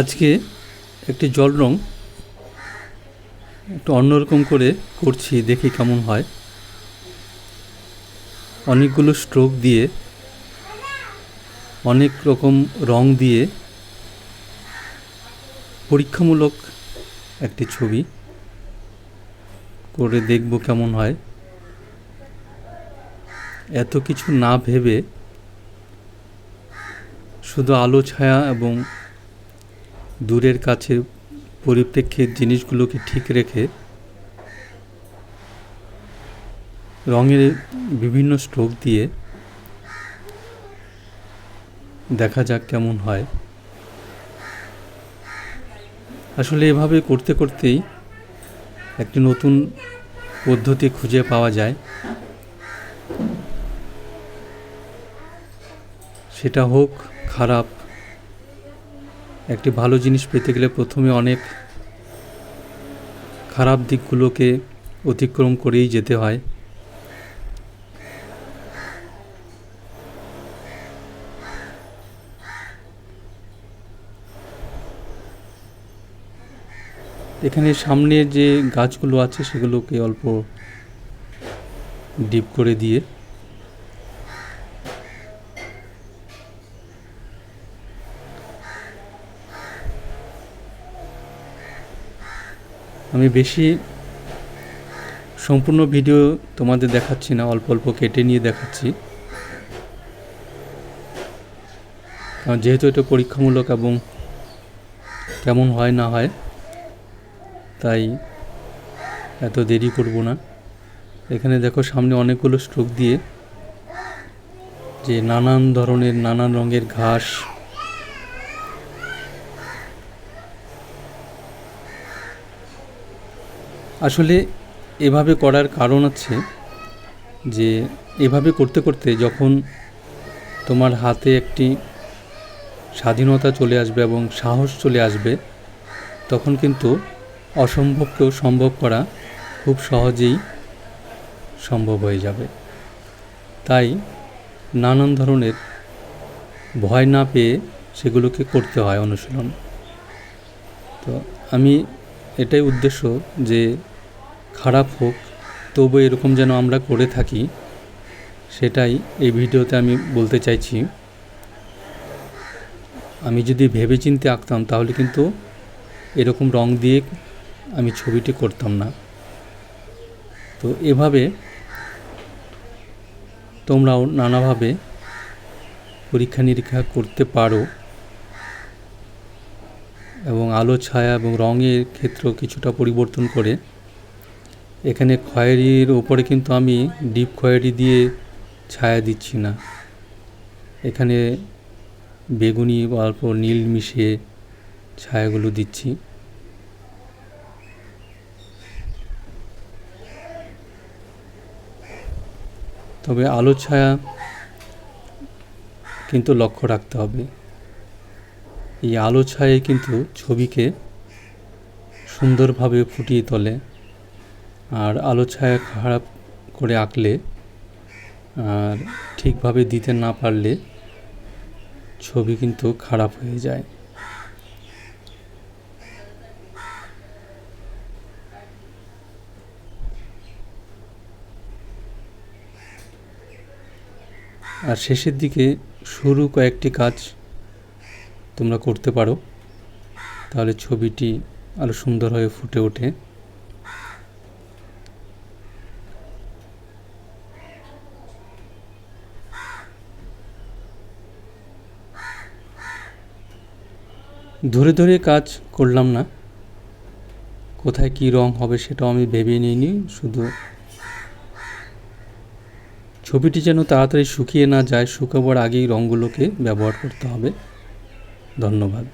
আজকে একটি জল রং একটু অন্যরকম করে করছি, দেখি কেমন হয়। অনেকগুলো স্ট্রোক দিয়ে, অনেক রকম রং দিয়ে পরীক্ষামূলক একটি ছবি করে দেখব কেমন হয়। এত কিছু না ভেবে শুধু আলো, ছায়া এবং দূরের কাছে পরিপ্রেক্ষিত জিনিসগুলোকে ঠিক রেখে রঙের বিভিন্ন স্ট্রোক দিয়ে দেখা যাক কেমন হয়। আসলে এভাবে করতে করতেই একটি নতুন পদ্ধতি খুঁজে পাওয়া যায়। সেটা হোক, খারাপ একটি ভালো জিনিস পেতে গেলে প্রথমে অনেক খারাপ দিকগুলোকে অতিক্রম করেই যেতে হয়। এখানে সামনে যে গাছগুলো আছে সেগুলোকে অল্প ডিপ করে দিয়ে আমি বেশি সম্পূর্ণ ভিডিও তোমাদের দেখাচ্ছি না, অল্প অল্প কেটে নিয়ে দেখাচ্ছি। কারণ যেহেতু এটা পরীক্ষামূলক এবং কেমন হয় না হয়, তাই এত দেরি করব না। এখানে দেখো সামনে অনেকগুলো স্ট্রোক দিয়ে যে নানান ধরনের, নানান রঙের ঘাস আসলে এভাবে করার কারণ আছে যে এভাবে করতে করতে যখন তোমার হাতে একটি স্বাধীনতা চলে আসবে এবং সাহস চলে আসবে, তখন কিন্তু অসম্ভবকেও সম্ভব করা খুব সহজেই সম্ভব হয়ে যাবে। তাই নানান ধরনের ভয় না পেয়ে সেগুলোকে করতে হয় অনুশীলন। তো আমি এটাই উদ্দেশ্য যে খারাপ হোক, তবু এরকম যেন আমরা করে থাকি, সেটাই এই ভিডিওতে আমি বলতে চাইছি। আমি যদি ভেবেচিন্তে আঁকতাম, তাহলে কিন্তু এরকম রং দিয়ে আমি ছবিটি করতাম না। তো এভাবে তোমরাও নানাভাবে পরীক্ষা নিরীক্ষা করতে পারো এবং আলো, ছায়া এবং রঙের ক্ষেত্রেও কিছুটা পরিবর্তন করে এখানে খয়েরির ওপরে কিন্তু আমি ডিপ খয়েরি দিয়ে ছায়া দিচ্ছি না। এখানে বেগুনি অল্প নীল মিশিয়ে ছায়াগুলো দিচ্ছি। তবে আলো ছায়া কিন্তু লক্ষ্য রাখতে হবে। এই আলো ছায়ে কিন্তু ছবিকে সুন্দরভাবে ফুটিয়ে তোলে। আর আলো ছায়া খারাপ করে আঁকলে, আর ঠিকভাবে দিতে না পারলে ছবি কিন্তু খারাপ হয়ে যায়। আর শেষের দিকে শুরু কয়েকটি কাজ তোমরা করতে পারো। তাহলে ছবিটি আরও সুন্দর হয়ে ফুটে ওঠে। ধরে ধরে কাজ করলাম না। কোথায় কি রং হবে সেটাও আমি ভেবে নিইনি, শুধু ছবিটি যেন তাড়াতাড়ি শুকিয়ে না যায়, শুকাবার আগেই রঙগুলোকে ব্যবহার করতে হবে। ধন্যবাদ।